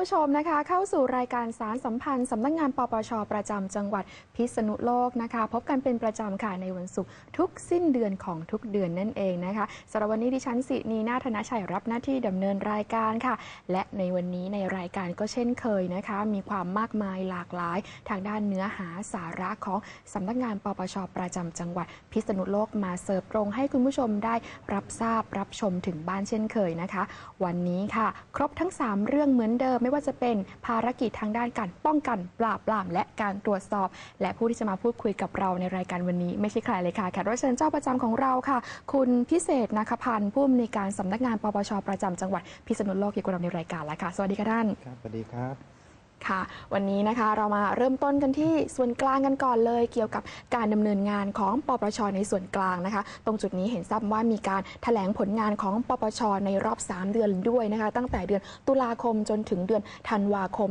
ผู้ชมนะคะ เข้าสู่รายการสารสัมพันธ์สำนักงานปปช ประจำจังหวัดพิษณุโลกนะคะ พบกันเป็นประจำค่ะในวันศุกร์ทุกสิ้นเดือนของทุกเดือนนั่นเองนะคะสำหรับวันนี้ดิฉันสินีนาธนชัยรับหน้าที่ดำเนินรายการค่ะ และในวันนี้ในรายการก็เช่นเคยนะคะ มีความมากมายหลากหลาย ทางด้านเนื้อหาสาระของสำนักงานปปช ประจำจังหวัดพิษณุโลกมาเสิร์ฟตรงให้คุณผู้ชมได้รับทราบรับชมถึงบ้านเช่นเคยนะคะ วันนี้ค่ะ ครบทั้ง 3 เรื่องเหมือนเดิมไม่ว่าจะเป็นภารกิจทางด้านการป้องกันปราบปรามและการตรวจสอบ และผู้ที่จะมาพูดคุยกับเราในรายการวันนี้ ไม่ใช่ใครเลยค่ะแขกรับเชิญเจ้าประจำของเราค่ะ คุณพิเศษนาคพันธ์ผู้อำนวยการสำนักงานปปชประจำจังหวัดพิษณุโลกอยู่กับเราในรายการแล้วค่ะ สวัสดีค่ะท่านครับสวัสดีครับ ค่ะ วันนี้นะคะเรามาเริ่มต้นกันที่ส่วนกลางกันก่อนเลย เกี่ยวกับการดำเนินงานของปปชในส่วนกลางนะคะ ตรงจุดนี้เห็นทราบว่ามีการแถลงผลงานของปปชในรอบ 3 เดือนด้วยนะคะ ตั้งแต่เดือนตุลาคมจนถึงเดือนธันวาคม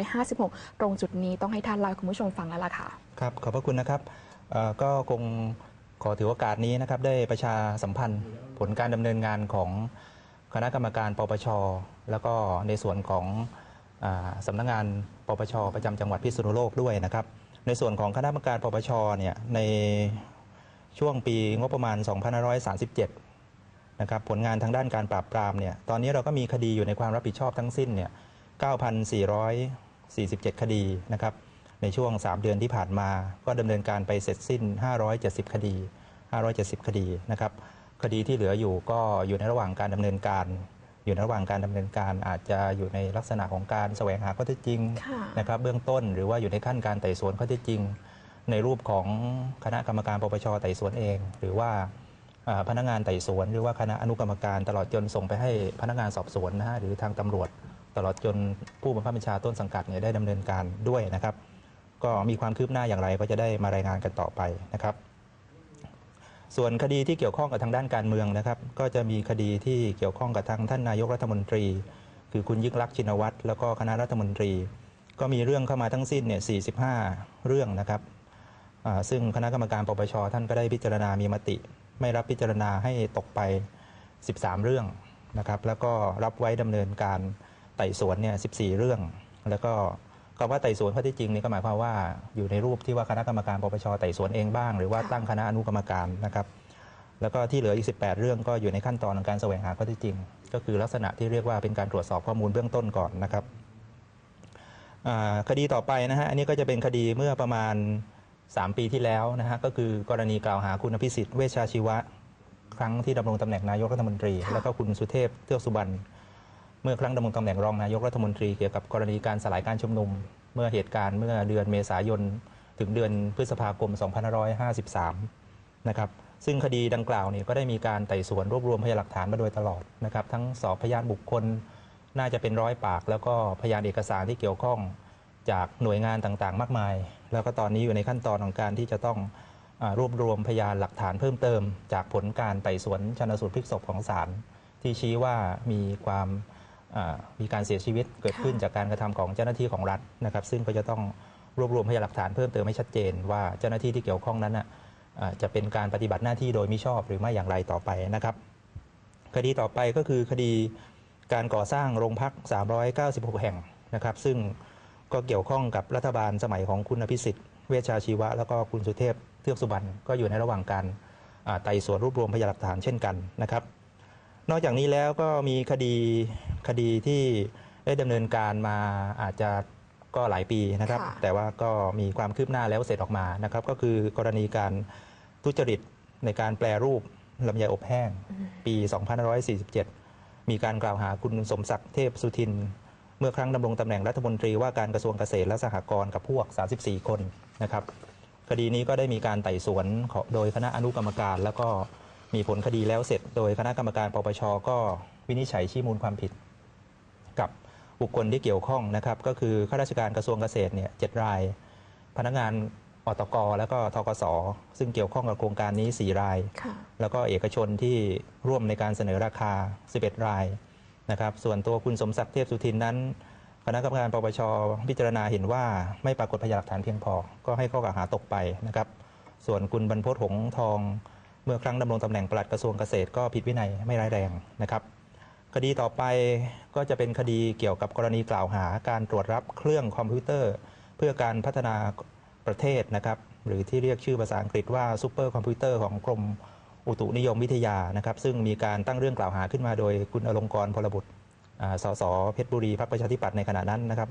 2556 ตรงจุดนี้ต้องให้ท่านเล่าคุณผู้ชมฟังแล้วล่ะค่ะครับขอบพระคุณนะครับก็คงขอถือโอกาสนี้นะครับได้ประชาสัมพันธ์ผลการดำเนินงานของคณะกรรมการปปชแล้วก็ในส่วนของ สำนักงานปปชประจำจังหวัดพิษณุโลกด้วยนะครับ ในส่วนของคณะกรรมการปปชเนี่ยในช่วงปีงบประมาณ 2537 นะครับผลงานทางด้านการปราบปรามเนี่ยตอนนี้เราก็มีคดีอยู่ในความรับผิดชอบทั้งสิ้นเนี่ย 9,447 คดีนะครับในช่วง 3 เดือนที่ผ่านมา ก็ดำเนินการไปเสร็จสิ้น 570 คดี 570 คดีนะครับคดีที่เหลืออยู่ก็อยู่ในระหว่างการดำเนินการ อยู่ในระหว่างการดำเนินการอาจจะอยู่ในลักษณะของการแสวงหาข้อเท็จจริงค่ะนะครับเบื้องต้นหรือว่าอยู่ในขั้นการไต่สวนข้อเท็จจริง ในรูปของคณะกรรมการปปชไต่สวนเอง หรือว่าอ่าพนักงานไต่สวน หรือว่าคณะอนุกรรมการตลอดจนส่งไปให้พนักงานสอบสวนนะฮะหรือทางตำรวจ ตลอดจนผู้บังคับบัญชาต้นสังกัดเนี่ยได้ดำเนินการด้วยนะครับ ก็มีความคืบหน้าอย่างไรก็จะได้มารายงานกันต่อไปนะครับ ส่วนคดีที่เกี่ยวข้องกับทางด้านการเมืองนะครับ ก็จะมีคดีที่เกี่ยวข้องกับทางท่านนายกรัฐมนตรี คือคุณยิ่งรักษ์ชินวัตรแล้วก็คณะรัฐมนตรี ก็มีเรื่องเข้ามาทั้งสิ้นเนี่ย45 เรื่องนะครับซึ่งคณะกรรมการปปชท่านก็ได้พิจารณามีมติ ไม่รับพิจารณาให้ตกไป 13 เรื่องนะครับ แล้วก็รับไว้ดำเนินการไต่สวนเนี่ย14 เรื่อง แล้วก็ คำว่าไต่สวนข้อที่จริงนี่ก็หมายความว่าอยู่ในรูปที่ว่าคณะกรรมการปปชไต่สวนเองบ้าง หรือว่าตั้งคณะอนุกรรมการนะครับ แล้วก็ที่เหลืออีก 18 เรื่องก็อยู่ในขั้นตอนของการแสวงหาข้อที่จริง ก็คือลักษณะที่เรียกว่าเป็นการตรวจสอบข้อมูลเบื้องต้นก่อนนะครับคดีต่อไปนะฮะอันนี้ก็จะเป็นคดีเมื่อประมาณ 3 ปีที่แล้วนะฮะก็คือกรณีกล่าวหาคุณอภิสิทธิ์เวชชาชีวะ ครั้งที่ดำรงตำแหน่งนายกรัฐมนตรี แล้วก็คุณสุเทพเทือกสุบรรณ เมื่อครั้งดำรงตำแหน่งรองนายกรัฐมนตรีเกี่ยวกับกรณีการสลายการชุมนุม เมื่อเหตุการณ์เมื่อเดือนเมษายน ถึงเดือนพฤษภาคม 2553 นะครับซึ่งคดีดังกล่าวเนี่ยก็ได้มีการไต่สวนรวบรวมพยานหลักฐานมาโดยตลอดนะครับ ทั้งสอบพยานบุคคลน่าจะเป็นร้อยปาก แล้วก็พยานเอกสารที่เกี่ยวข้องจากหน่วยงานต่างๆ มากมาย แล้วก็ตอนนี้อยู่ในขั้นตอนของการที่จะต้องอรวบรวมพยานหลักฐานเพิ่มเติม จากผลการไต่สวนชนสูตรพลิกศพของศาลที่ชี้ว่ามีความ มีการเสียชีวิตเกิดขึ้นค่ะจากการกระทำของเจ้าหน้าที่ของรัฐนะครับ ซึ่งก็จะต้องรวบรวมพยานหลักฐานเพิ่มเติมให้ชัดเจน ว่าเจ้าหน้าที่ที่เกี่ยวข้องนั้นน่ะอ่าจะเป็นการปฏิบัติหน้าที่โดยมิชอบหรือไม่อย่างไรต่อไปนะครับ คดีต่อไปก็คือคดีการก่อสร้างโรงพัก 396 แห่งนะครับ ซึ่งก็เกี่ยวข้องกับรัฐบาลสมัยของคุณอภิสิทธิ์เวชชาชีวะ แล้วก็คุณสุเทพเทือกสุบรรณก็อยู่ในระหว่างการอ่าไต่สวนรวบรวมพยานหลักฐานเช่นกันนะครับ นอกจากนี้แล้วก็มีคดีคดีที่ได้ดำเนินการมาอาจจะก็หลายปีนะครับ ค่ะ แต่ว่าก็มีความคืบหน้าแล้วเสร็จออกมานะครับ ก็คือกรณีการทุจริตในการแปลรูปลำไยอบแห้ง ปี 2547 มีการกล่าวหาคุณสมศักดิ์เทพสุทิน เมื่อครั้งดำรงตำแหน่งรัฐมนตรีว่าการกระทรวงเกษตรและสหกรณ์กับพวก 34 คนนะครับ คดีนี้ก็ได้มีการไต่สวนของโดยคณะอนุกรรมการ แล้วก็ มีผลคดีแล้วเสร็จโดยคณะกรรมการปปชก็วินิจฉัยชี้มูลความผิด กับบุคคลที่เกี่ยวข้องนะครับ ก็คือข้าราชการกระทรวงเกษตรเนี่ยเจ็ดราย พนักงานอตกแล้วก็ทกส ซึ่งเกี่ยวข้องกับโครงการนี้ 4 รายค่ะแล้วก็เอกชนที่ร่วมในการเสนอราคา 11 รายนะครับส่วนตัวคุณสมศักดิ์เทพสุทินนั้น คณะกรรมการปปชพิจารณาเห็นว่าไม่ปรากฏพยานหลักฐานเพียงพอ ก็ให้ข้อกล่าวหาตกไปนะครับ ส่วนคุณบรรพตหงส์ทอง เมื่อครั้งดำรงตำแหน่งปลัดกระทรวงเกษตรก็ผิดวินัยไม่ร้ายแรงนะครับคดีต่อไปก็จะเป็นคดีเกี่ยวกับกรณีกล่าวหาการตรวจรับเครื่องคอมพิวเตอร์ เพื่อการพัฒนาประเทศนะครับ หรือที่เรียกชื่อภาษาอังกฤษว่าซูเปอร์คอมพิวเตอร์ของกรมอุตุนิยมวิทยานะครับ ซึ่งมีการตั้งเรื่องกล่าวหาขึ้นมาโดยคุณอลงกรพลบุตรสสเพชรบุรีพรรคประชาธิปัตย์ในขณะนั้นนะครับ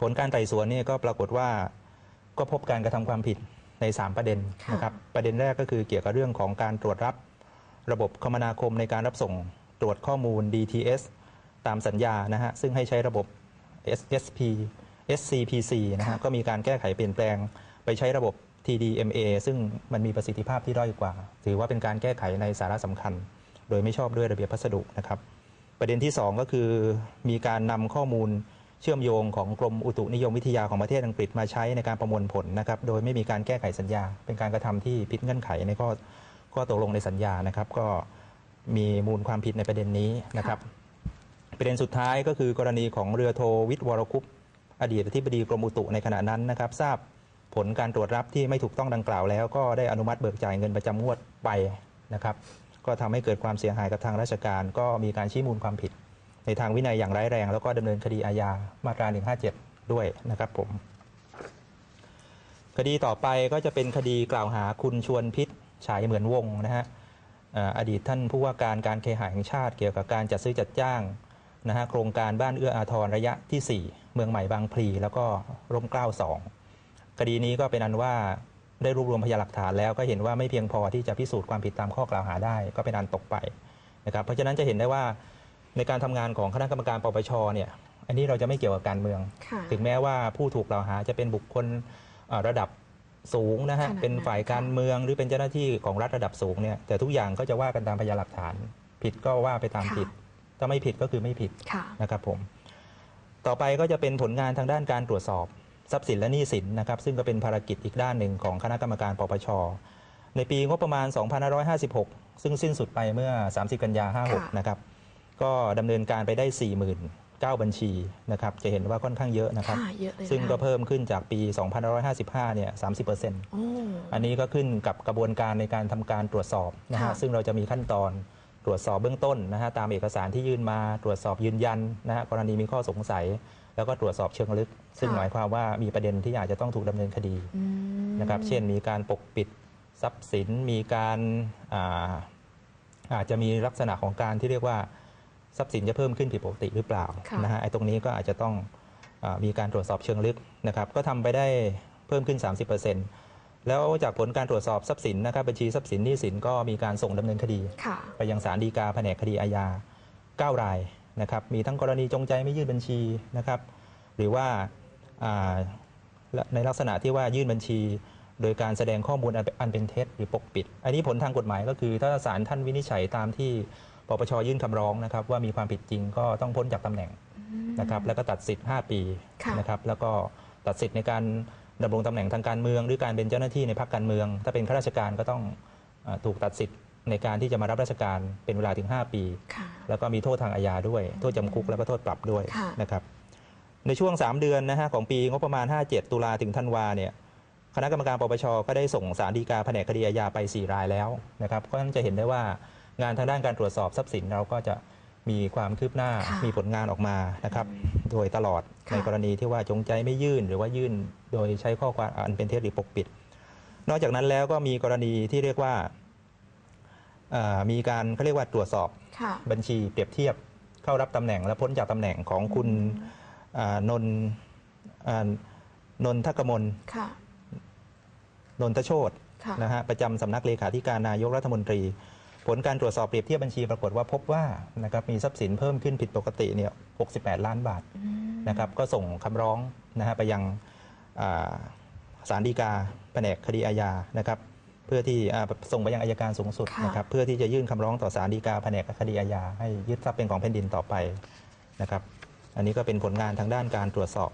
ผลการไต่สวนนี่ก็ปรากฏว่าก็พบการกระทำความผิด ใน 3 ประเด็นค่ะนะครับประเด็นแรกก็คือเกี่ยวกับเรื่องของการตรวจรับระบบคมนาคมในการรับส่งตรวจข้อมูล DTS ตามสัญญานะฮะซึ่งให้ใช้ระบบ SSP SCPC นะฮะค่ะก็มีการแก้ไขเปลี่ยนแปลงไปใช้ระบบ TDMA ซึ่งมันมีประสิทธิภาพที่ด้อยกว่า ถือว่าเป็นการแก้ไขในสาระสำคัญ โดยไม่ชอบด้วยระเบียบพัสดุนะครับ ประเด็นที่ 2 ก็คือมีการนำข้อมูล เชื่อมโยงของกรมอุตุนิยมวิทยาของประเทศอังกฤษมาใช้ในการประมวลผลนะครับ โดยไม่มีการแก้ไขสัญญา เป็นการกระทำที่ผิดเงื่อนไขในข้อข้อตกลงในสัญญานะครับ ก็มีมูลความผิดในประเด็นนี้นะครับ ประเด็นสุดท้ายก็คือกรณีของเรือโทวิทวรคุปอดีตอธิบดีกรมอุตุในขณะนั้นนะครับ ทราบผลการตรวจรับที่ไม่ถูกต้องดังกล่าวแล้ว ก็ได้อนุมัติเบิกจ่ายเงินประจำงวดไปนะครับ ก็ทำให้เกิดความเสียหายกับทางราชการ ก็มีการชี้มูลความผิด ในทางวินัยอย่างร้ายแรง แล้วก็ดำเนินคดีอาญามาตรา 157 ด้วยนะครับผม คดีต่อไปก็จะเป็นคดีกล่าวหาคุณชวนพิษฉายเหมือนวงนะฮะอดีตท่านผู้ว่าการการเคหะแห่งชาติเกี่ยวกับการจัดซื้อจัดจ้างนะฮะโครงการบ้านเอื้ออาทรระยะทีสี่ 4 เมืองใหม่บางพลี แล้วก็ร่มเกล้าสองคดีนี้ก็เป็นอันว่าได้รวบรวมพยานหลักฐานแล้วก็เห็นว่าไม่เพียงพอที่จะพิสูจน์ความผิดตามข้อกล่าวหาได้ก็เป็นอันตกไปนะครับเพราะฉะนั้นจะเห็นได้ว่า ในการทำงานของคณะกรรมการปปชเนี่ยอันนี้เราจะไม่เกี่ยวกับการเมือง ค่ะ ถึงแม้ว่าผู้ถูกกล่าวหาจะเป็นบุคคลเอ่อระดับสูงนะฮะขนาดนั้น เป็นฝ่ายการเมืองหรือเป็นเจ้าหน้าที่ของรัฐระดับสูงเนี่ยแต่ทุกอย่างก็จะว่ากันตามพยานหลักฐาน ผิดก็ว่าไปตามค่ะผิด ถ้าไม่ผิดก็คือไม่ผิด ค่ะ นะครับผม ต่อไปก็จะเป็นผลงานทางด้านการตรวจสอบ ทรัพย์สินและหนี้สินนะครับ ซึ่งก็เป็นภารกิจอีกด้านหนึ่งของคณะกรรมการปปช ในปีงบประมาณ 2556 ซึ่งสิ้นสุดไปเมื่อ 30 กันยา ค่ะ 56 นะครับ ก็ดำเนินการไปได้49,000บัญชีนะครับ จะเห็นว่าค่อนข้างเยอะนะครับ ค่ะเยอะเลยซึ่งนะคะก็เพิ่มขึ้นจากปี 2555 เนี่ย 30%โอ้อันนี้ก็ขึ้นกับกระบวนการในการทำการตรวจสอบนะฮะ ค่ะ ซึ่งเราจะมีขั้นตอนตรวจสอบเบื้องต้นนะฮะตามเอกสารที่ยื่นมาตรวจสอบยืนยันนะฮะกรณีมีข้อสงสัย แล้วก็ตรวจสอบเชิงลึก ซึ่งหมายความว่ามีประเด็นที่อาจจะต้องถูกดำเนินคดี อืม นะครับ เช่นมีการปกปิดทรัพย์สิน มีการอาอาจจะมีลักษณะของการที่เรียกว่า ทรัพย์สินจะเพิ่มขึ้นผิดปกติหรือเปล่าค่ะนะฮะไอ้ตรงนี้ก็อาจจะต้องอามีการตรวจสอบเชิงลึกนะครับก็ทำไปได้เพิ่มขึ้น 30%แล้วจากผลการตรวจสอบทรัพย์สินนะครับบัญชีทรัพย์สินหนี้สินก็มีการส่งดำเนินคดีค่ะไปยังศาลฎีกาแผนกคดีอาญา9 รายนะครับมีทั้งกรณีจงใจไม่ยื่นบัญชีนะครับหรือว่าอ่าในลักษณะที่ว่ายื่นบัญชี โดยการแสดงข้อมูลอันเป็นอันเป็นเท็จหรือปกปิด อันนี้ผลทางกฎหมายก็คือถ้าศาลท่านวินิจฉัยตามที่ ปปชยื่นคำร้องนะครับว่ามีความผิดจริงก็ต้องพ้นจากตำแหน่งนะครับแล้วก็ตัดสิทธิ์ 5 ปีค่ะนะครับแล้วก็ตัดสิทธิ์ในการดำรงตำแหน่งทางการเมือง หรือการเป็นเจ้าหน้าที่ในพรรคการเมือง ถ้าเป็นข้าราชการก็ต้องอาถูกตัดสิทธิ์ในการที่จะมารับราชการเป็นเวลาถึง 5 ปีค่ะแล้วก็มีโทษทางอาญาด้วย โทษจำคุกแล้วก็โทษปรับด้วยค่ะนะครับในช่วง 3 เดือนนะฮะของปีงบประมาณ 57 ตุลาถึงธันวาเนี่ยคณะกรรมการปปชก็ได้ส่งสารดีกาแผนกคดีอาญาไป 4 รายแล้วนะครับก็จะเห็นได้ว่า งานทางด้านการตรวจสอบทรัพย์สินเราก็จะมีความคืบหน้าค่ะมีผลงานออกมานะครับโดยตลอดค่ะ ในกรณีที่ว่าจงใจไม่ยื่น หรือว่ายื่นโดยใช้ข้อความอันเป็นเท็จหรือปกปิด นอกจากนั้นแล้วก็มีกรณีที่เรียกว่าเอ่อมีการเขาเรียกว่าตรวจสอบ ค่ะ บัญชีเปรียบเทียบเข้ารับตำแหน่งและพ้นจากตำแหน่งของคุณอ่านนท์อ่านนทกมลค่ะ นนทโชตค่ะ นะฮะประจำสำนักเลขาธิการนายกรัฐมนตรี ผลการตรวจสอบเปรียบเทียบบัญชีปรากฏว่าพบว่านะครับมีทรัพย์สินเพิ่มขึ้นผิดปกติเนี่ย68 ล้านบาทอืมนะครับก็ส่งคำร้องนะฮะไปยังอ่าศาลฎีกาแผนกคดีอาญานะครับเพื่อที่อ่าส่งไปยังอายการสูงสุดค่ะนะครับเพื่อที่จะยื่นคำร้องต่อศาลฎีกาแผนกคดีอาญาให้ยึดทรัพย์เป็นของแผ่นดินต่อไปนะครับอันนี้ก็เป็นผลงานทางด้านการตรวจสอบ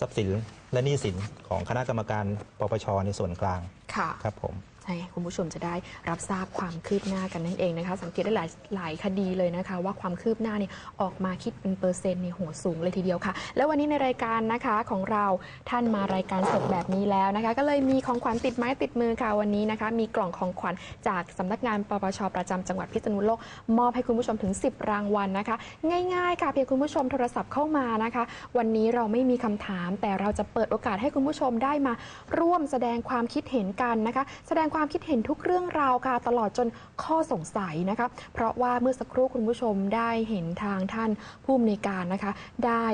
ทรัพย์สินและหนี้สินของคณะกรรมการปปชในส่วนกลางค่ะครับผม ใช่คุณผู้ชมจะได้รับทราบความคืบหน้ากันนั่นเองนะคะ สังเกตได้หลายหลายคดีเลยนะคะ ว่าความคืบหน้าเนี่ยออกมาคิดเป็นเปอร์เซ็นต์ในหัวสูงเลยทีเดียวค่ะ แล้ววันนี้ในรายการนะคะของเราท่านมารายการสดแบบนี้แล้วนะคะ ก็เลยมีของขวัญติดไม้ติดมือค่ะวันนี้นะคะ มีกล่องของขวัญจากสำนักงานปปชประจำจังหวัดพิษณุโลกมอบให้คุณผู้ชมถึง 10 รางวัลนะคะ ง่ายๆค่ะเพียงคุณผู้ชมโทรศัพท์เข้ามานะคะ วันนี้เราไม่มีคำถาม แต่เราจะเปิดโอกาสให้คุณผู้ชมได้มาร่วมแสดงความคิดเห็นกันนะคะ แสดงความคิดเห็นทุกเรื่องราวค่ะ ตลอดจนข้อสงสัยนะคะ เพราะว่าเมื่อสักครู่คุณผู้ชมได้เห็นทางท่านผู้อำนวยการนะคะ ได้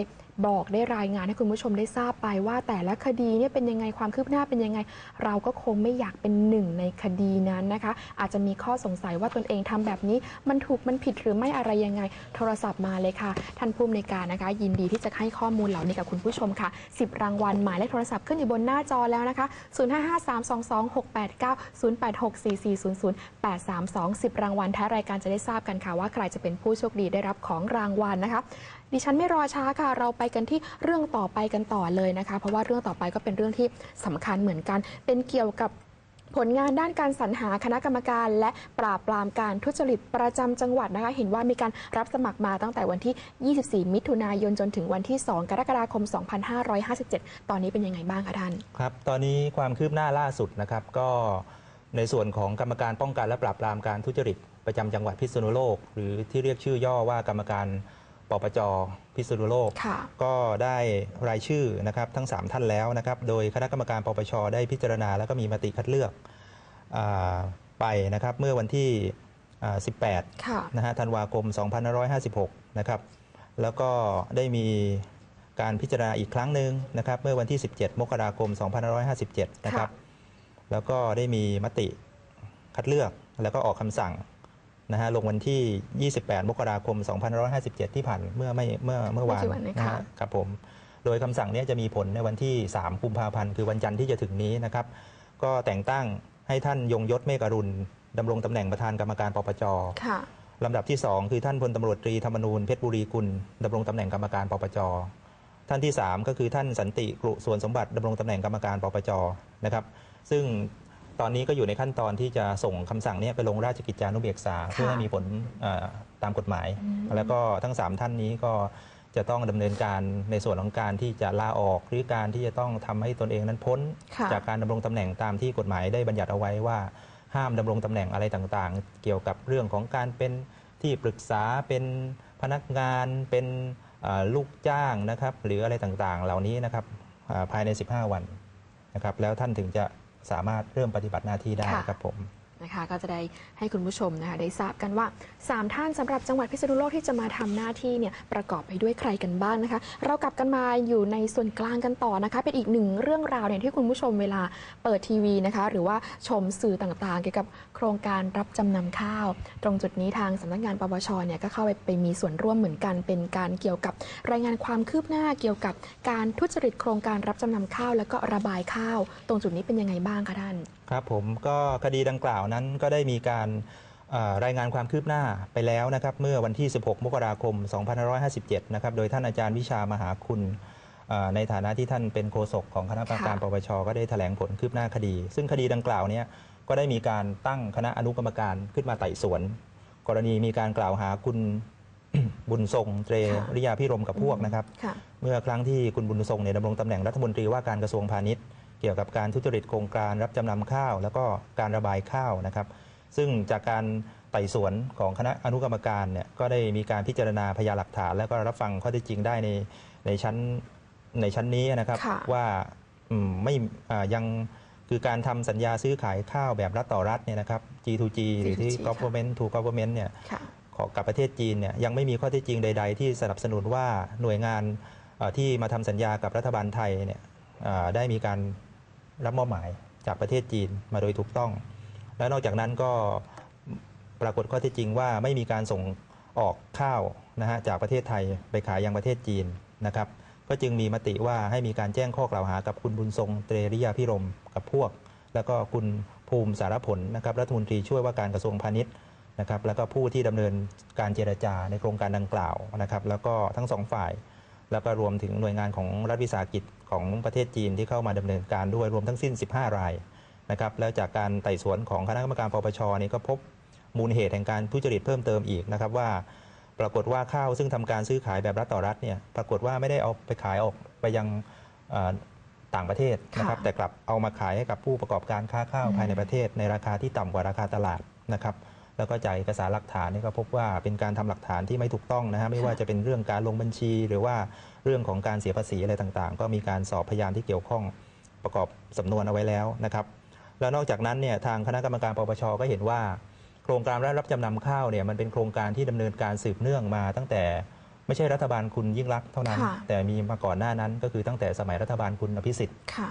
บอกได้รายงานให้คุณผู้ชมได้ทราบไปว่า แต่ละคดีเนี่ยเป็นยังไงความคืบหน้าเป็นยังไง เราก็คงไม่อยากเป็นหนึ่งในคดีนั้นนะคะ อาจจะมีข้อสงสัยว่าตนเองทำแบบนี้ มันถูกมันผิดหรือไม่อะไรยังไง โทรศัพท์มาเลยค่ะ ท่านผู้อำนวยการนะคะ ยินดีที่จะให้ข้อมูลเหล่านี้กับคุณผู้ชมค่ะ 10 รางวัลหมายเลขโทรศัพท์ขึ้นอยู่บนหน้าจอแล้วนะคะ055322689 0864400832 10 รางวัลท้ายรายการจะได้ทราบกันค่ะว่าใครจะเป็นผู้โชคดีได้รับของรางวัลนะคะดิฉันไม่รอช้าค่ะ เราไปกันที่เรื่องต่อไปกันต่อเลยนะคะ เพราะว่าเรื่องต่อไปก็เป็นเรื่องที่สำคัญเหมือนกัน เป็นเกี่ยวกับผลงานด้านการสรรหาคณะกรรมการ และปราบปรามการทุจริตประจำจังหวัดนะคะ เห็นว่ามีการรับสมัครมาตั้งแต่วันที่ 24 มิถุนายนจนถึงวันที่ 2 กรกฎาคม 2557 ตอนนี้เป็นยังไงบ้างคะท่าน ครับ ตอนนี้ความคืบหน้าล่าสุดนะครับ ก็ในส่วนของกรรมการป้องกันและปราบปรามการทุจริตประจำจังหวัดพิษณุโลก หรือที่เรียกชื่อย่อว่ากรรมการ ปปจพิษณุโลกค่ะก็ได้รายชื่อนะครับทั้ง 3 ท่านแล้วนะครับ โดยคณะกรรมการปปชได้พิจารณา แล้วก็มีมติคัดเลือกอาไปนะครับเมื่อวันที่อ่า18ค่ะนะฮะธันวาคม 2556 นะครับ แล้วก็ได้มีการพิจารณาอีกครั้งหนึ่งนะครับเมื่อวันที่ 17 มกราคม 2557 นะครับ แล้วก็ได้มีมติคัดเลือกแล้วก็ออกคำสั่ง นะฮะลงวันที่ 28 มกราคม 2557 ที่ผ่านเมื่อไม่เมื่อเมื่อวานไม่กี่วันนี้นะค่ะฮะครับผมโดยคำสั่งเนี้จะมีผลในวันที่ 3 กุมภาพันธ์คือวันจันทร์ที่จะถึงนี้นะครับก็แต่งตั้งให้ท่านยงยศเมฆอรุณดำรงตำแหน่งประธานกรรมการปปจค่ะลำดับที่ 2 คือท่านพลตำรวจตรีธรรมนูญเพชรบุรีกุลดำรงตำแหน่งกรรมการปปจท่านที่ 3 ก็คือท่านสันติกรุส่วนสมบัติดำรงตำแหน่งกรรมการปปจนะครับซึ่ง ตอนนี้ก็อยู่ในขั้นตอนที่จะส่งคำสั่งเนี้ไปลงราชกิจจานุเบกษา เพื่อให้มีผลเอ่อตามกฎหมายอืมแล้วก็ทั้ง 3 ท่านนี้ก็จะต้องดำเนินการในส่วนของการที่จะลาออกหรือการที่จะต้องทำให้ตนเองนั้นพ้นค่ะจากการดำรงตำแหน่งตามที่กฎหมายได้บัญญัติเอาไว้ว่า ห้ามดำรงตำแหน่งอะไรต่างๆ เกี่ยวกับเรื่องของการเป็นที่ปรึกษาเป็นพนักงานเป็นเอ่อลูกจ้างนะครับ หรืออะไรต่างๆ เหล่านี้นะครับอ่าภายใน 15 วันนะครับ แล้วท่านถึงจะ สามารถเริ่มปฏิบัติหน้าที่ได้ครับผม นะคะก็จะได้ให้คุณผู้ชมนะคะได้ทราบกันว่า 3 ท่านสำหรับจังหวัดพิษณุโลกที่จะมาทำหน้าที่เนี่ยประกอบไปด้วยใครกันบ้างนะคะ เรากลับกันมาอยู่ในส่วนกลางกันต่อนะคะ เป็นอีกหนึ่งเรื่องราวเนี่ยที่คุณผู้ชมเวลาเปิดทีวีนะคะ หรือว่าชมสื่อต่างๆ เกี่ยวกับโครงการรับจำนำข้าว ตรงจุดนี้ทางสำนักงานปปชเนี่ยก็เข้าไปไปมีส่วนร่วมเหมือนกัน เป็นการเกี่ยวกับรายงานความคืบหน้าเกี่ยวกับการทุจริตโครงการรับจำนำข้าว แล้วก็ระบายข้าว ตรงจุดนี้เป็นยังไงบ้างคะท่านครับผมก็คดีดังกล่าวนั้นก็ได้มีการเอ่อรายงานความคืบหน้าไปแล้วนะครับเมื่อวันที่ 16 มกราคม 2557 นะครับโดยท่านอาจารย์วิชามหาคุณเอ่อในฐานะที่ท่านเป็นโฆษกของคณะกรรมการค่ะปปชก็ได้แถลงผลคืบหน้าคดี ซึ่งคดีดังกล่าวเนี้ก็ได้มีการตั้งคณะอนุกรรมการขึ้นมาไต่สวน กรณีมีการกล่าวหาคุณบุญทรงเตรค่ะริยาพิรมกับพวกนะครับค่ะเมื่อครั้งที่คุณบุญทรงเนี่ยดำรงตำแหน่งรัฐมนตรีว่าการกระทรวงพาณิชย์ เกี่ยวกับการทุจริตโครงการรับจำนำข้าว แล้วก็การระบายข้าวนะครับ ซึ่งจากการไต่สวนของคณะอนุกรรมการเนี่ยก็ได้มีการพิจารณาพยานหลักฐาน แล้วก็รับฟังข้อเท็จจริงได้ในในชั้นในชั้นนี้นะครับค่ะว่าอืมไม่อ่ายังคือการทำสัญญาซื้อขายข้าวแบบรัฐต่อรัฐเนี่ยนะครับ G2G หรือที่ G2G ค่ะ government to government เนี่ยค่ะของกับประเทศจีนเนี่ยยังไม่มีข้อเท็จจริงใด ๆ ที่สนับสนุนว่าหน่วยงานเอ่อที่มาทำสัญญากับรัฐบาลไทยเนี่ยเอ่อได้มีการ รับมอบหมายจากประเทศจีนมาโดยถูกต้อง และนอกจากนั้นก็ปรากฏข้อเท็จจริงว่าไม่มีการส่งออกข้าวนะฮะจากประเทศไทยไปขายยังประเทศจีนนะครับก็จึงมีมติว่าให้มีการแจ้งข้อกล่าวหากับคุณบุญทรงเตรริยาพิรมกับพวก แล้วก็คุณภูมิสารผลนะครับรัฐมนตรีช่วยว่าการกระทรวงพาณิชย์นะครับแล้วก็ผู้ที่ดำเนินการเจรจาในโครงการดังกล่าวนะครับแล้วก็ทั้งสองฝ่าย แล้วก็รวมถึงหน่วยงานของรัฐวิสาหกิจของประเทศจีนที่เข้ามาดำเนินการด้วยรวมทั้งสิ้น 15 รายนะครับแล้วจากการไต่สวนของคณะกรรมการปปชนี่ก็พบมูลเหตุแห่งการทุจริตเพิ่มเติมอีกนะครับว่า ปรากฏว่าข้าวซึ่งทำการซื้อขายแบบรัฐต่อรัฐเนี่ยปรากฏว่าไม่ได้เอาไปขายออกไปยังเอ่อต่างประเทศนะครับค่ะแต่กลับเอามาขายให้กับผู้ประกอบการค้าข้าวอืมภายในประเทศ ในราคาที่ต่ำกว่าราคาตลาดนะครับ แล้วก็จากเอกสารหลักฐานนี่ก็พบว่าเป็นการทำหลักฐานที่ไม่ถูกต้องนะฮะไม่ว่าจะเป็นเรื่องการลงบัญชี หรือว่าเรื่องของการเสียภาษีอะไรต่างๆ ก็มีการสอบพยานที่เกี่ยวข้องประกอบสำนวนเอาไว้แล้วนะครับ แล้วนอกจากนั้นเนี่ยทางคณะกรรมการปปชก็เห็นว่า โครงการรับจำนำข้าวเนี่ยมันเป็นโครงการที่ดำเนินการสืบเนื่องมาตั้งแต่ไม่ใช่รัฐบาลคุณยิ่งรักษณ์เท่านั้นค่ะแต่มีมาก่อนหน้านั้นก็คือตั้งแต่สมัยรัฐบาลคุณอภิสิทธิ์ค่ะ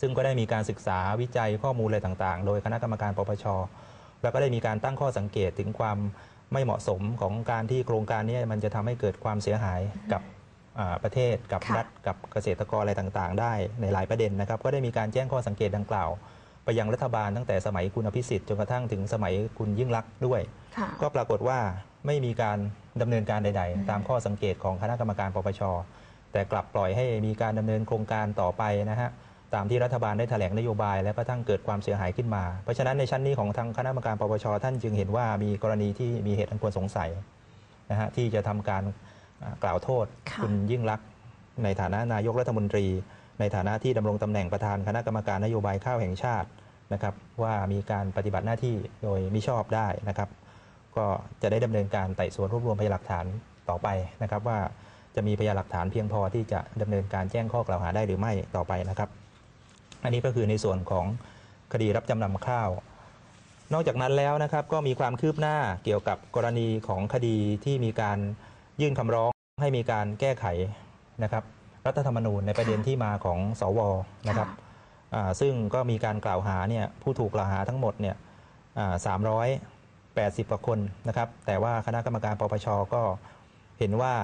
ซึ่งก็ได้มีการศึกษาวิจัยข้อมูลอะไรต่างๆ โดยคณะกรรมการปปช แล้วก็ได้มีการตั้งข้อสังเกตถึงความไม่เหมาะสมของการที่โครงการนี้มันจะทำให้เกิดความเสียหายกับอ่าประเทศกับค่ะรัฐกับเกษตรกรอะไรต่างๆ ได้ในหลายประเด็นนะครับ ก็ได้มีการแจ้งข้อสังเกตดังกล่าว ไปยังรัฐบาลตั้งแต่สมัยคุณอภิสิทธิ์จนกระทั่งถึงสมัยคุณยิ่งรักษณ์ด้วยค่ะก็ปรากฏว่าไม่มีการดำเนินการใด ๆ ตามข้อสังเกตของคณะกรรมการปปชแต่กลับปล่อยให้มีการดำเนินโครงการต่อไปนะฮะ ตามที่รัฐบาลได้แถลงนโยบาย และก็ทั้งเกิดความเสียหายขึ้นมา เพราะฉะนั้นในชั้นนี้ของทางคณะกรรมการปปชท่านจึงเห็นว่ามีกรณีที่มีเหตุอันควรสงสัยนะฮะที่จะทำการกล่าวโทษค,คุณยิ่งรักในฐานะนายกรัฐมนตรี ในฐานะที่ดำรงตำแหน่งประธานคณะกรรมการนโยบายข้าวแห่งชาตินะครับว่ามีการปฏิบัติหน้าที่โดยมิชอบได้นะครับ ก็จะได้ดำเนินการไต่สวนรวบรวมพยานหลักฐานต่อไปนะครับว่าจะมีพยานหลักฐานเพียงพอที่จะดำเนินการแจ้งข้อกล่าวหาได้หรือไม่ต่อไปนะครับ อันนี้ก็คือในส่วนของคดีรับจำนำข้าว นอกจากนั้นแล้วนะครับก็มีความคืบหน้าเกี่ยวกับกรณีของคดีที่มีการยื่นคำร้องให้มีการแก้ไขนะครับรัฐธรรมนูญในประเด็นที่มาของสวนะครับซึ่งก็มีการกล่าวหาเนี่ยผู้ถูกกล่าวหาทั้งหมดเนี่ยสามร้อยแปดสิบกว่าคนนะครับ แต่ว่าคณะกรรมการปปชก็เห็นว่า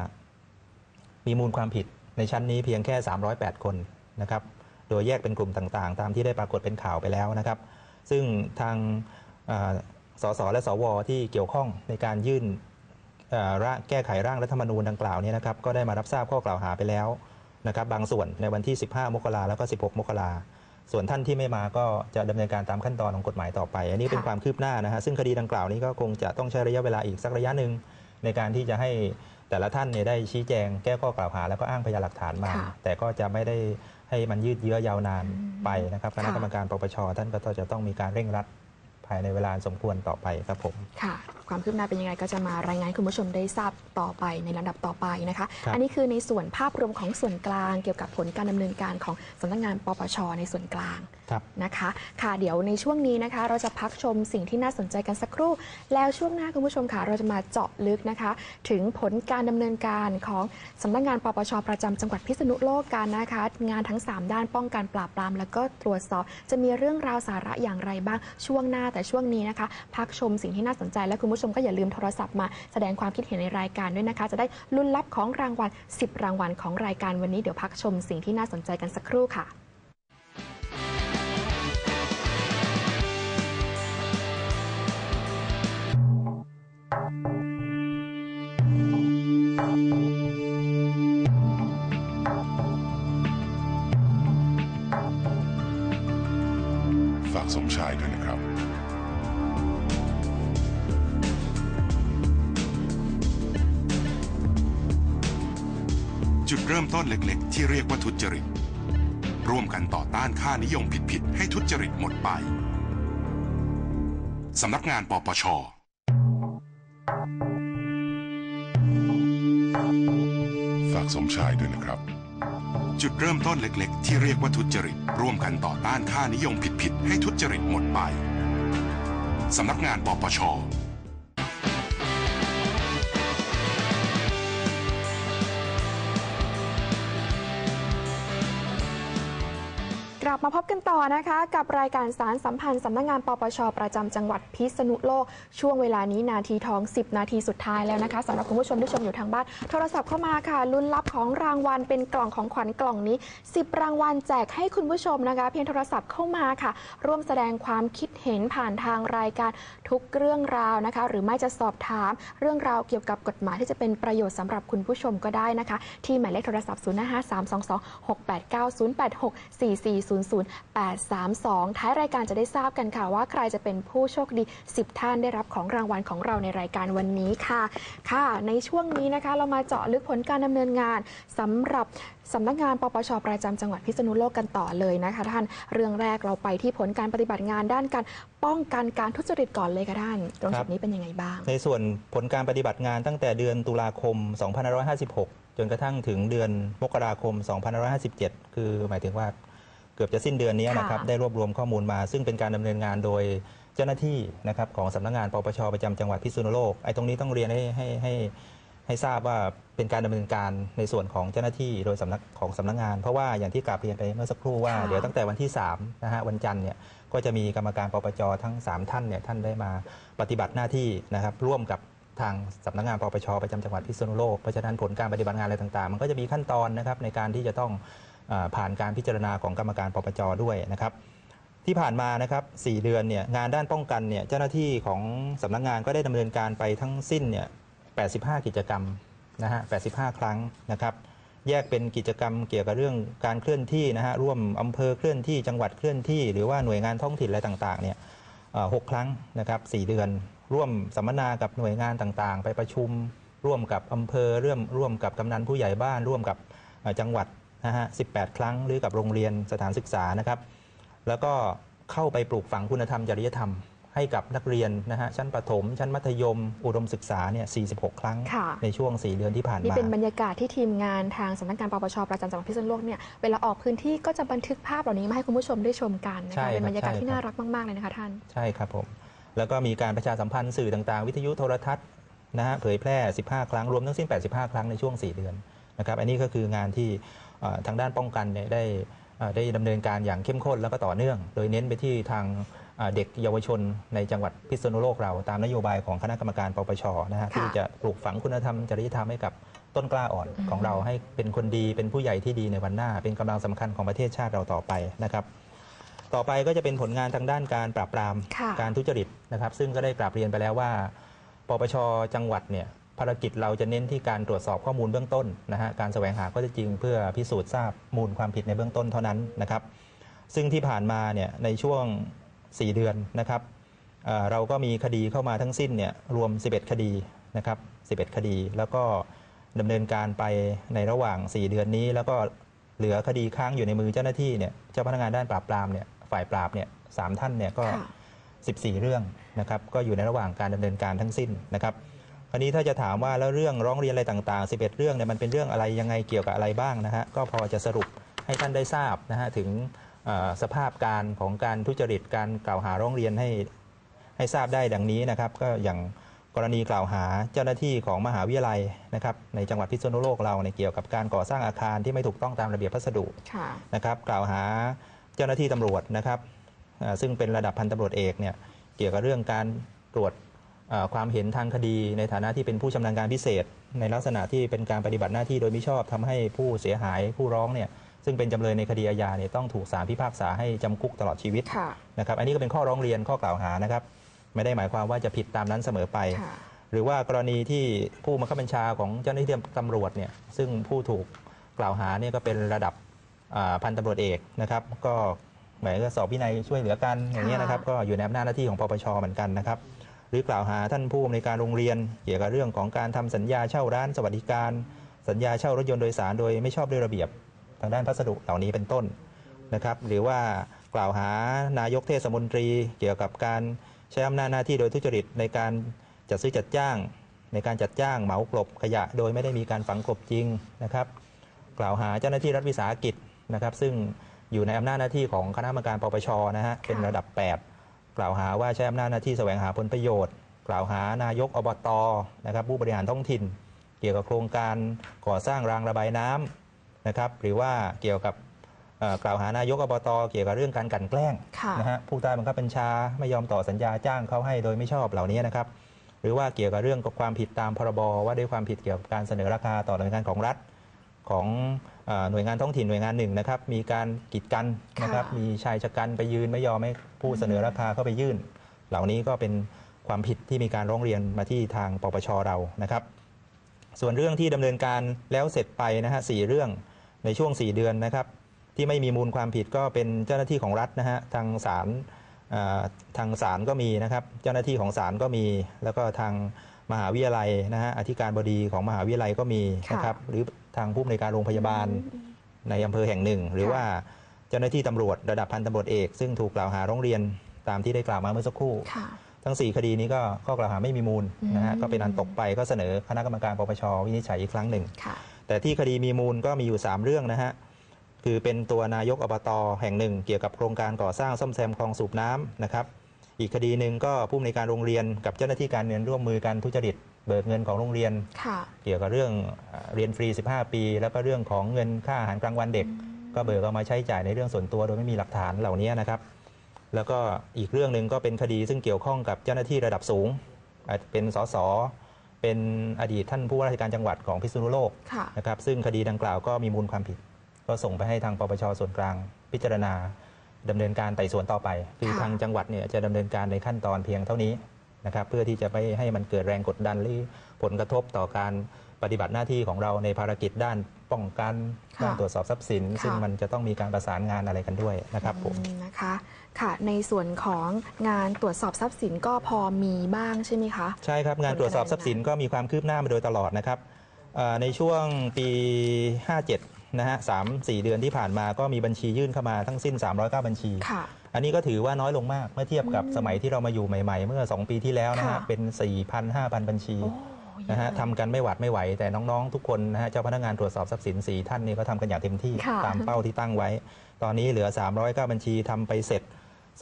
มีมูลความผิดในชั้นนี้เพียงแค่ 308 คนนะครับ โดยแยกเป็นกลุ่มต่างๆ ตามที่ได้ปรากฏเป็นข่าวไปแล้วนะครับ ซึ่งทางสสและสวที่เกี่ยวข้องในการยื่นร่างแก้ไขร่างรัฐธรรมนูญดังกล่าวเนี่ยนะครับก็ได้มารับทราบข้อกล่าวหาไปแล้วนะครับบางส่วนในวันที่ 15 มกราแล้วก็ 16 มกราส่วนท่านที่ไม่มาก็จะดำเนินการตามขั้นตอนของกฎหมายต่อไป อันนี้เป็นความคืบหน้านะฮะซึ่งคดีดังกล่าวนี้ก็คงจะต้องใช้ระยะเวลาอีกสักระยะหนึ่ง ในการที่จะให้แต่ละท่านเนี่ยได้ชี้แจงแก้ข้อกล่าวหา แล้วก็อ้างพยานหลักฐานมา ค่ะแต่ก็จะไม่ได้ให้มันยืดเยื้อยาวนานอืมไปนะครับคณะค่ะ กรรมการปปชท่านก็จะต้องมีการเร่งรัดภายในเวลาอันสมควรต่อไปครับผม ค่ะ ความคืบหน้าเป็นยังไงก็จะมารายงานให้คุณผู้ชมได้ทราบต่อไปในลำดับต่อไปนะคะ ครับ อันนี้คือในส่วนภาพรวมของส่วนกลาง เกี่ยวกับผลการดำเนินการของสำนักงานปปชในส่วนกลางครับ นะคะ ค่ะเดี๋ยวในช่วงนี้นะคะ เราจะพักชมสิ่งที่น่าสนใจกันสักครู่ แล้วช่วงหน้าคุณผู้ชมค่ะ เราจะมาเจาะลึกนะคะ ถึงผลการดำเนินการของสำนักงานปปชประจำจังหวัดพิษณุโลกกันนะคะ งานทั้ง 3 ด้านป้องกันปราบปราม แล้วก็ตรวจสอบ จะมีเรื่องราวสาระอย่างไรบ้างช่วงหน้าแต่ช่วงนี้นะคะ พักชมสิ่งที่น่าสนใจ และคุณผู้ชมก็อย่าลืมโทรศัพท์มาแสดงความคิดเห็นในรายการด้วยนะคะ จะได้ลุ้นรับของรางวัล 10 รางวัลของรายการวันนี้เดี๋ยวพักชมสิ่งที่น่าสนใจกันสักครู่ค่ะ ชายด้วยนะครับ จุดเริ่มต้นเล็กๆ ที่เรียกว่าทุจริต ร่วมกันต่อต้านค่านิยมผิดๆ ให้ทุจริตหมดไปสำนักงานปปชฝากสมชายด้วยนะครับ จุดเริ่มต้นเล็กๆ ที่เรียกว่าทุจริต ร่วมกันต่อต้านค่านิยมผิดๆให้ทุจริตหมดไปสำนักงานปปช ลับมาพบกันต่อนะคะ กับรายการสารสัมพันธ์สำนักงานปปช ประจำจังหวัดพิษณุโลก ช่วงเวลานี้นาทีทอง 10 นาทีสุดท้ายแล้วนะคะสำหรับคุณผู้ชมที่ชมอยู่ทางบ้าน โทรศัพท์เข้ามาค่ะลุ้นรับของรางวัลเป็นกล่องของขวัญกล่องนี้ 10 รางวัลแจกให้คุณผู้ชมนะคะ เพียงโทรศัพท์เข้ามาค่ะ ร่วมแสดงความคิดเห็นผ่านทางรายการทุกเรื่องราวนะคะ หรือไม่จะสอบถามเรื่องราวเกี่ยวกับกฎหมายที่จะเป็นประโยชน์สำหรับคุณผู้ชมก็ได้นะคะ ที่หมายเลขโทรศัพท์ 0 5 5 3 2 2 6 8 9 0 8 6 4 4 0 00832 ท้ายรายการจะได้ทราบกันค่ะว่าใครจะเป็นผู้โชคดี 10 ท่านได้รับของรางวัลของเราในรายการวันนี้ค่ะ ค่ะ ในช่วงนี้นะคะเรามาเจาะลึกผลการดำเนินงานสำหรับสำนักงานปปชประจำจังหวัดพิษณุโลกกันต่อเลยนะคะท่าน เรื่องแรกเราไปที่ผลการปฏิบัติงานด้านการป้องกันการทุจริตก่อนเลยค่ะท่าน ตรงจุดนี้เป็นยังไงบ้าง ในส่วนผลการปฏิบัติงานตั้งแต่เดือนตุลาคม 2556 จนกระทั่งถึงเดือนมกราคม 2557 คือหมายถึงว่า เกือบจะสิ้นเดือนนี้นะครับค่ะได้รวบรวมข้อมูลมา ซึ่งเป็นการดำเนินงานโดยเจ้าหน้าที่นะครับของสำนักงานปปชประจำจังหวัดพิษณุโลกไอ้ตรงนี้ต้องเรียนให้ให้ให้ให้ทราบว่าเป็นการดำเนินการในส่วนของเจ้าหน้าที่โดยสำนักของสำนักงาน เพราะว่าอย่างที่กราบเรียนไปเมื่อสักครู่ว่าค่ะเดี๋ยวตั้งแต่วันที่3นะฮะวันจันทร์เนี่ยก็จะมีกรรมการปปจทั้ง 3 ท่านเนี่ยท่านได้มาปฏิบัติหน้าที่นะครับร่วมกับทางสำนักงานปปชประจำจังหวัดพิษณุโลกเพราะฉะนั้นผลการปฏิบัติงานอะไรต่างๆ มันก็จะมีขั้นตอนนะครับในการที่จะต้องเออ ผ่านการพิจารณาของกรรมการปปจด้วยนะครับ ที่ผ่านมานะครับ4เดือนเนี่ยงานด้านป้องกันเนี่ยเจ้าหน้าที่ของสำนักงานก็ได้ดำเนินการไปทั้งสิ้นเนี่ย85 กิจกรรมนะฮะ85 ครั้งนะครับ แยกเป็นกิจกรรมเกี่ยวกับเรื่องการเคลื่อนที่นะฮะร่วมอำเภอเคลื่อนที่จังหวัดเคลื่อนที่ หรือว่าหน่วยงานท้องถิ่นอะไรต่างๆเนี่ยหกครั้งนะครับ4เดือน ร่วมสัมมนากับหน่วยงานต่างๆ ไปประชุม ร่วมกับอำเภอร่วมร่วมกับกำนันผู้ใหญ่บ้าน ร่วมกับจังหวัด นะฮะ18 ครั้งหรือกับโรงเรียนสถานศึกษานะครับ แล้วก็เข้าไปปลูกฝังคุณธรรมจริยธรรม ให้กับนักเรียนนะฮะชั้นประถม ชั้นมัธยม อุดมศึกษาเนี่ย 46 ครั้งค่ะในช่วง 4 เดือนที่ผ่านนี่มาเป็นบรรยากาศที่ทีมงานทางสำนักงานปปชประจำจังหวัดพิษณุโลกเนี่ยเวลาออกพื้นที่ก็จะบันทึกภาพเหล่านี้มาให้คุณผู้ชมได้ชมกันนะใช่คะครับเป็นบรรยากาศใช่ที่ครับน่ารักมากๆเลยนะคะท่านใช่ครับผมแล้วก็มีการประชาสัมพันธ์สื่อต่างๆ วิทยุโทรทัศน์นะฮะเผยแพร่ 15 ครั้งรวมทั้งสิ้น 85 ครั้งในช่วง 4 เดือนนะครับอันนี้ก็คืองานที่เอ่อ ทางด้านป้องกันเนี่ยได้เอ่อได้ดำเนินการอย่างเข้มข้นแล้วก็ต่อเนื่อง โดยเน้นไปที่ทางเอ่อเด็กเยาวชนในจังหวัดพิษณุโลกเรา ตามนโยบายของคณะกรรมการปปชนะฮะค่ะที่จะปลูกฝังคุณธรรมจริยธรรมให้กับต้นกล้าอ่อนของเราให้เป็นคนดีเป็นผู้ใหญ่ที่ดีในวันหน้า เป็นกำลังสำคัญของประเทศชาติเราต่อไปนะครับ ต่อไปก็จะเป็นผลงานทางด้านการปราบปรามค่ะการทุจริตนะครับ ซึ่งก็ได้กราบเรียนไปแล้วว่า ปปชจังหวัดเนี่ย ภารกิจเราจะเน้นที่การตรวจสอบข้อมูลเบื้องต้นนะฮะการแสวงหาข้อเท็จจริง เพื่อพิสูจน์ทราบมูลความผิดในเบื้องต้นเท่านั้นนะครับ ซึ่งที่ผ่านมาเนี่ยในช่วง 4 เดือนนะครับเอ่อเราก็มีคดีเข้ามาทั้งสิ้นเนี่ยรวม 11 คดีนะครับ 11 คดี แล้วก็ดำเนินการไปในระหว่าง 4 เดือนนี้ แล้วก็เหลือคดีค้างอยู่ในมือเจ้าหน้าที่เนี่ยเจ้าพนักงานด้านปราบปรามเนี่ยฝ่ายปราบเนี่ยสามท่านเนี่ยก็ค่ะ14 เรื่องนะครับ ก็อยู่ในระหว่างการดำเนินการทั้งสิ้นนะครับ คราวนี้ถ้าจะถามว่าแล้วเรื่องร้องเรียนอะไรต่าง ๆ 11 เรื่องเนี่ยมันเป็นเรื่องอะไรยังไงเกี่ยวกับอะไรบ้างนะฮะก็พอจะสรุปให้ท่านได้ทราบนะฮะถึงสภาพการของการทุจริตการกล่าวหาร้องเรียนให้ให้ทราบได้ดังนี้นะครับ ก็อย่างกรณีกล่าวหาเจ้าหน้าที่ของมหาวิทยาลัยนะครับในจังหวัดพิษณุโลกเราเนี่ยเกี่ยวกับการก่อสร้างอาคารที่ไม่ถูกต้องตามระเบียบพัสดุนะครับ กล่าวหาเจ้าหน้าที่ตำรวจนะครับซึ่งเป็นระดับพันตำรวจเอกเนี่ยเกี่ยวกับเรื่องการตรวจ ความเห็นทางคดีในฐานะที่เป็นผู้ชำนาญการพิเศษ ในลักษณะที่เป็นการปฏิบัติหน้าที่โดยมิชอบทำให้ผู้เสียหายผู้ร้องเนี่ยซึ่งเป็นจำเลยในคดีอาญาเนี่ยต้องถูกศาลพิพากษาให้จำคุกตลอดชีวิตค่ะนะครับอันนี้ก็เป็นข้อร้องเรียนข้อกล่าวหานะครับ ไม่ได้หมายความว่าจะผิดตามนั้นเสมอไปค่ะหรือว่ากรณีที่ผู้บังคับบัญชาของเจ้าหน้าที่ตำรวจเนี่ยซึ่งผู้ถูกกล่าวหาเนี่ยก็เป็นระดับอ่าพันตำรวจเอกนะครับ ก็หมายก็สอบวินัยช่วยเหลือกันอย่างนี้ยนะครับ ก็อยู่ในอำนาจหน้าที่ของปปชเหมือนกันนะครับ หรือกล่าวหาท่านผู้อำนวยการโรงเรียน เกี่ยวกับเรื่องของการทำสัญญาเช่าร้านสวัสดิการ สัญญาเช่ารถยนต์โดยสารโดยไม่ชอบด้วยระเบียบ ทางด้านพัสดุเหล่านี้เป็นต้นนะครับ หรือว่ากล่าวหานายกเทศมนตรี เกี่ยวกับการใช้อำนาจหน้าที่โดยทุจริตในการจัดซื้อจัดจ้าง ในการจัดจ้างเหมากลบขยะ โดยไม่ได้มีการฝังกลบจริงนะครับ กล่าวหาเจ้าหน้าที่รัฐวิสาหกิจนะครับ ซึ่งอยู่ในอำนาจหน้าที่ของคณะกรรมการปปชนะฮะเป็นระดับ 8 กล่าวหาว่าใช้อำนาจหน้าที่แสวงหาผลประโยชน์ กล่าวหานายกอบตนะครับผู้บริหารท้องถิ่น เกี่ยวกับโครงการก่อสร้างรางระบายน้ำนะครับหรือว่าเกี่ยวกับเอ่อกล่าวหานายกอบตเกี่ยวกับเรื่องการกลันแกล้งค่ะนะฮะผู้ใต้บังคับบัญชาไม่ยอมต่อสัญญาจ้างเขาให้โดยไม่ชอบเหล่านี้นะครับหรือว่าเกี่ยวกับเรื่องกับความผิดตามพรบว่าด้วยความผิดเกี่ยวกับการเสนอราคาต่อหน่วยงานของรัฐ ของเออหน่วยงานท้องถิ่นหน่วยงานหนึ่งนะครับมีการกีดกันนะครับค่ะมีชายชะกันไปยืนไม่ยอมให้ผู้เสนอราคาเข้าไปยื่น เหล่านี้ก็เป็นความผิดที่มีการร้องเรียนมาที่ทางปปชเรานะครับ ส่วนเรื่องที่ดำเนินการแล้วเสร็จไปนะฮะสี่เรื่องในช่วง 4 เดือนนะครับ ที่ไม่มีมูลความผิดก็เป็นเจ้าหน้าที่ของรัฐนะฮะทางศาลเอ่อทางศาลก็มีนะครับ เจ้าหน้าที่ของศาลก็มี แล้วก็ทางมหาวิทยาลัยนะฮะอธิการบดีของมหาวิทยาลัยก็มีค่ะนะครับหรือ ทางผู้อำนวยการโรงพยาบาลในอำเภอแห่งหนึ่ง หรือค่ะว่าเจ้าหน้าที่ตำรวจระดับพันตำรวจเอก ซึ่งถูกกล่าวหาร้องเรียนตามที่ได้กล่าวมาเมื่อสักครู่ค่ะทั้ง 4 คดีนี้ก็ข้อกล่าวหาไม่มีมูลนะฮะอืมก็เป็นอันตกไปก็เสนอคณะกรรมการปปชวินิจฉัยอีกครั้งหนึ่งค่ะแต่ที่คดีมีมูลก็มีอยู่ 3 เรื่องนะฮะคือเป็นตัวนายกอบตแห่งหนึ่ง เกี่ยวกับโครงการก่อสร้างซ่อมแซมคลองสูบน้ำนะครับอีกคดีหนึ่งก็ผู้อำนวยการโรงเรียนกับเจ้าหน้าที่การเงินร่วมมือกันทุจริต เบิกเงินของโรงเรียนค่ะเกี่ยวกับเรื่องเอ่อเรียนฟรี 15 ปี แล้วก็เรื่องของเงินค่าอาหารกลางวันเด็ก ก็เบิกเอามาใช้จ่ายในเรื่องส่วนตัวโดยไม่มีหลักฐานเหล่านี้นะครับ แล้วก็อีกเรื่องหนึ่งก็เป็นคดีซึ่งเกี่ยวข้องกับเจ้าหน้าที่ระดับสูงอาจเป็นสสเป็นอดีตท่านผู้ว่าราชการจังหวัดของพิษณุโลกค่ะนะครับซึ่งคดีดังกล่าวก็มีมูลความผิด ก็ส่งไปให้ทางปปชส่วนกลางพิจารณาดำเนินการไต่สวนต่อไป คือค่ะทางจังหวัดเนี่ยจะดำเนินการในขั้นตอนเพียงเท่านี้ นะครับเพื่อที่จะไม่ให้มันเกิดแรงกดดันหรือผลกระทบต่อการปฏิบัติหน้าที่ของเราในภารกิจด้านป้องกันค่ะด้านตรวจสอบทรัพย์สิน ค่ะ ซึ่งมันจะต้องมีการประสานงานอะไรกันด้วยนะครับผม อืมนะคะ ค่ะ ในส่วนของงานตรวจสอบทรัพย์สินก็พอมีบ้างใช่ไหมคะ ใช่ครับ งานตรวจสอบทรัพย์สินก็มีความคืบหน้ามาโดยตลอดนะครับเอ่อในช่วงปี 57 นะฮะสามสี่เดือนที่ผ่านมาก็มีบัญชียื่นเข้ามาทั้งสิ้น 309 บัญชี ค่ะ อันนี้ก็ถือว่าน้อยลงมากเมื่อเทียบกับสมัยที่เรามาอยู่ใหม่ ๆ เมื่อ 2 ปีที่แล้วนะฮะค่ะ เป็น4,000 5,000 บัญชีโอ้นะฮะเยอเลยทำกันไม่หวัดไม่ไหว แต่น้องๆ ทุกคนนะฮะเจ้าพนักงานตรวจสอบทรัพย์สิน4ท่านนี่ก็ทำกันอย่างเต็มที่ค่ะ ตามเป้าที่ตั้งไว้ ตอนนี้เหลือ 309 บัญชีทำไปเสร็จ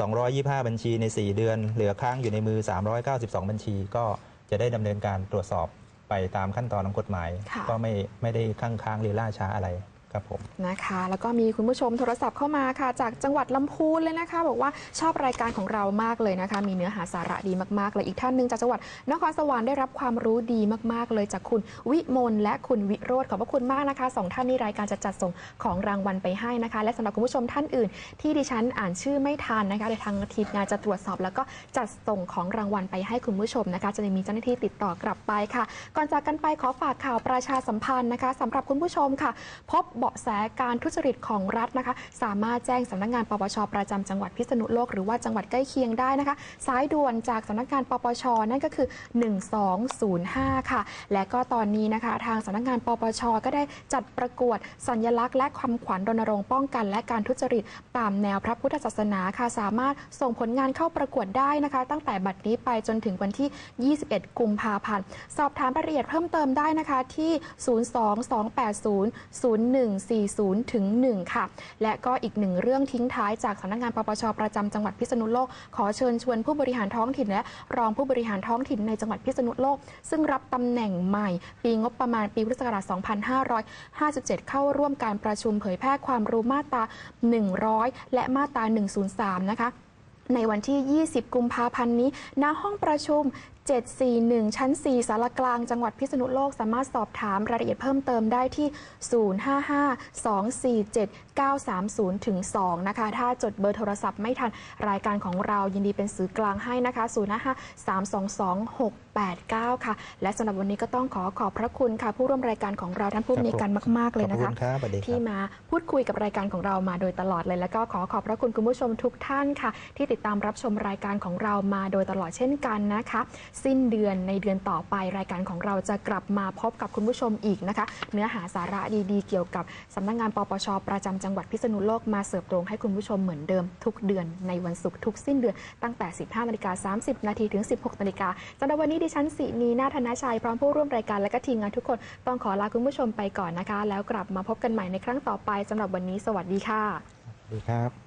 225 บัญชีใน 4 เดือน เหลือค้างอยู่ในมือ 392 บัญชีก็จะได้ดำเนินการตรวจสอบไปตามขั้นตอนของกฎหมาย ค่ะ ก็ไม่ไม่ได้ค้างค้างหรือล่าช้าอะไร ครับผมนะคะ แล้วก็มีคุณผู้ชมโทรศัพท์เข้ามาค่ะ จากจังหวัดลำพูนเลยนะคะ บอกว่าชอบรายการของเรามากเลยนะคะ มีเนื้อหาสาระดีมากๆ เลยอีกท่านหนึ่งจากจังหวัดนครสวรรค์ได้รับความรู้ดีมากๆ เลยจากคุณวิมลและคุณวิโรธขอบพระคุณมากนะคะสองท่านนี้รายการจะจัดส่งของรางวัลไปให้นะคะ และสำหรับคุณผู้ชมท่านอื่น ที่ดิฉันอ่านชื่อไม่ทันนะคะเดี๋ยวทางทีมงานจะตรวจสอบ แล้วก็จัดส่งของรางวัลไปให้คุณผู้ชมนะคะ จะได้มีเจ้าหน้าที่ติดต่อกลับไปค่ะ ก่อนจากกันไปขอฝากข่าวประชาสัมพันธ์นะคะสำหรับคุณผู้ชมค่ะ พบบาะแสการทุจริตของรัฐนะคะ สามารถแจ้งสำนักงานปปชประจำจังหวัดพิษณุโลกหรือว่าจังหวัดใกล้เคียงได้นะคะ สายด่วนจากสำนักงานปปชนั่นก็คือ 1205 ค่ะ และก็ตอนนี้นะคะ ทางสำนักงานปปชก็ได้จัดประกวดสัญลักษณ์และคำขวัญรณรงค์ป้องกัน และการทุจริตตามแนวพระพุทธศาสนาค่ะ สามารถส่งผลงานเข้าประกวดได้นะคะ ตั้งแต่บัดนี้ไปจนถึงวันที่ 21 กุมภาพันธ์ สอบถามรายละเอียดเพิ่มเติมได้นะคะที่140ถึง1ค่ะ และก็อีกหนึ่งเรื่องทิ้งท้ายจากสำนักงานปปชประจำจังหวัดพิษณุโลก ขอเชิญชวนผู้บริหารท้องถิ่นและรองผู้บริหารท้องถิ่นในจังหวัดพิษณุโลก ซึ่งรับตำแหน่งใหม่ ปีงบประมาณปีพุทธศักราช2557 เข้าร่วมการประชุมเผยแพร่ความรู้มาตรา 100 และมาตรา 103 นะคะในวันที่ 20 กุมภาพันธ์นี้ ณ ห้องประชุม 741 ชั้น 4 สารกลางจังหวัดพิษณุโลกสามารถสอบถามรายละเอียดเพิ่มเติมได้ที่ 055-247-930ถึง2นะคะ ถ้าจดเบอร์โทรศัพท์ไม่ทันรายการของเรายินดีเป็นสื่อกลางให้นะคะ 055-322-689 ค่ะ และสำหรับวันนี้ก็ต้องขอขอบพระคุณค่ะ ผู้ร่วมรายการของเราท่านผู้มีการมาก ๆ เลยขอบนะคุคะณครับสวัสดีคที่รับมาพูดคุยกับรายการของเรามาโดยตลอดเลย แล้วก็ขอขอบพระคุณคุณผู้ชมทุกท่านค่ะ ที่ติดตามรับชมรายการของเรามาโดยตลอดเช่นกันนะคะ สิ้นเดือนในเดือนต่อไปรายการของเราจะกลับมาพบกับคุณผู้ชมอีกนะคะ เนื้อหาสาระดีๆ เกี่ยวกับสำนักงานปปชประจำจังหวัดพิษณุโลกมาเสิร์ฟตรงให้คุณผู้ชมเหมือนเดิมทุกเดือนในวันศุกร์ทุกสิ้นเดือนตั้งแต่ 15นาฬิกา30นาทีถึง 16นาฬิกาสำหรับวันนี้ดิฉันสีนีนาธนาชัยพร้อมผู้ร่วมรายการและก็ทีมงานทุกคนต้องขอลาคุณผู้ชมไปก่อนนะคะ แล้วกลับมาพบกันใหม่ในครั้งต่อไปสำหรับวันนี้ สวัสดีค่ะ สวัสดีครับ